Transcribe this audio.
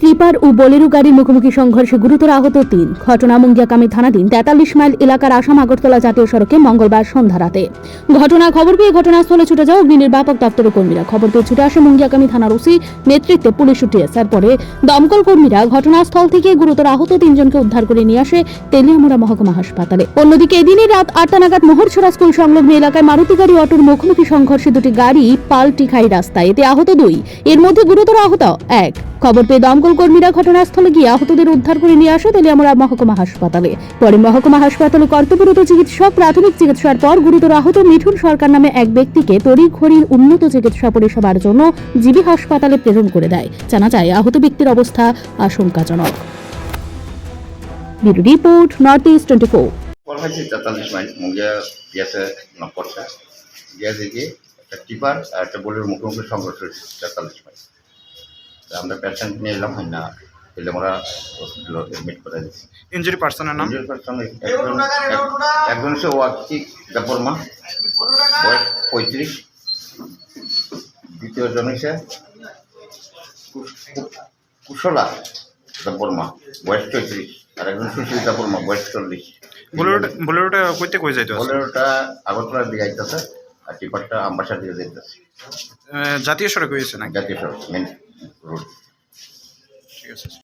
Tipper ও বলেরু গাড়ির মুখোমুখি সংঘর্ষে গুরুতর আহত তিন। ঘটনা মুঙ্গিয়াকামী থানাধীন তেতাল্লিশ মাইল এলাকার আসাম আগরতলা জাতীয় সড়কে মঙ্গলবার সন্ধ্যা রাতে। ঘটনা খবর পেয়ে ঘটনাস্থলে ছুটে যাও অগ্নি নির্বাপক দপ্তরের কর্মীরা খবর পেয়ে ছুটে আসে মুঙ্গিয়াকামী থানার ওসি, নেতৃত্বে পুলিশ উঠে আসার পরে দমকল কর্মীরা ঘটনাস্থল থেকে গুরুতর আহত তিনজনকে উদ্ধার করে নিয়ে আসে তেলিয়ামুড়া মহকুমা হাসপাতালে। অন্যদিকে এদিনই রাত আটটা নাগাদ মোহরছড়া স্কুল সংলগ্ন এলাকায় মারুতি গাড়ি অটোর মুখোমুখি সংঘর্ষে দুটি গাড়ি পাল্টি খাই রাস্তায়। এতে আহত দুই। এর মধ্যে গুরুতর আহত এক। খবর পেয়ে দমকল কর্মীরা ঘটনাস্থলে গিয়ে আহতদের উদ্ধার করে নিয়ে আসে তেলিয়ামুড়া মহকুমা হাসপাতালে। পরে মহকুমা হাসপাতালে কর্তব্যরত চিকিৎসক প্রাথমিক চিকিৎসার পর গুরুতর আহত মিঠুন সরকার নামে এক ব্যক্তিকে তড়িঘড়ির উন্নত চিকিৎসা পরিষেবার জন্য জিবি হাসপাতালে প্রেরণ করে দেয়। জানা যায়, আহত ব্যক্তির অবস্থা আশঙ্কাজনক। Report, north east twenty four. তেতাল্লিশ মাইল গ্যাসে নম্বরটা একটা টিপার আর একটা মুখোমুখি সংঘর্ষ হয়েছে তেতাল্লিশ মাইল আমরা পেশেন্ট নিয়ে এলাম হয় না এলে আমরা হসপিটালে এডমিট করে দিচ্ছি ইঞ্জুরি পার্সনের নাম? ইঞ্জুরি পার্সন একজন এক- একজন হচ্ছে ওয়াকিক দেববর্মা বয়স পঁয়ত্রিশ। দ্বিতীয় জন হচ্ছে কুশলা দেববর্মা বয়স চৌত্রিশ। আর একজন সুশীল দেববর্মা বয়স চল্লিশ। বোলেরোটা বোলেরোটা কইতে কই যাইতে বোলেরোটা আগরতলার দিকে আইতেছে আর টিপারটা আমবাসার দিকে যাইতেছে। জাতীয় সড়ক হয়েছে নাকি? জাতীয় সড়ক মেন রোড ঠিক আছে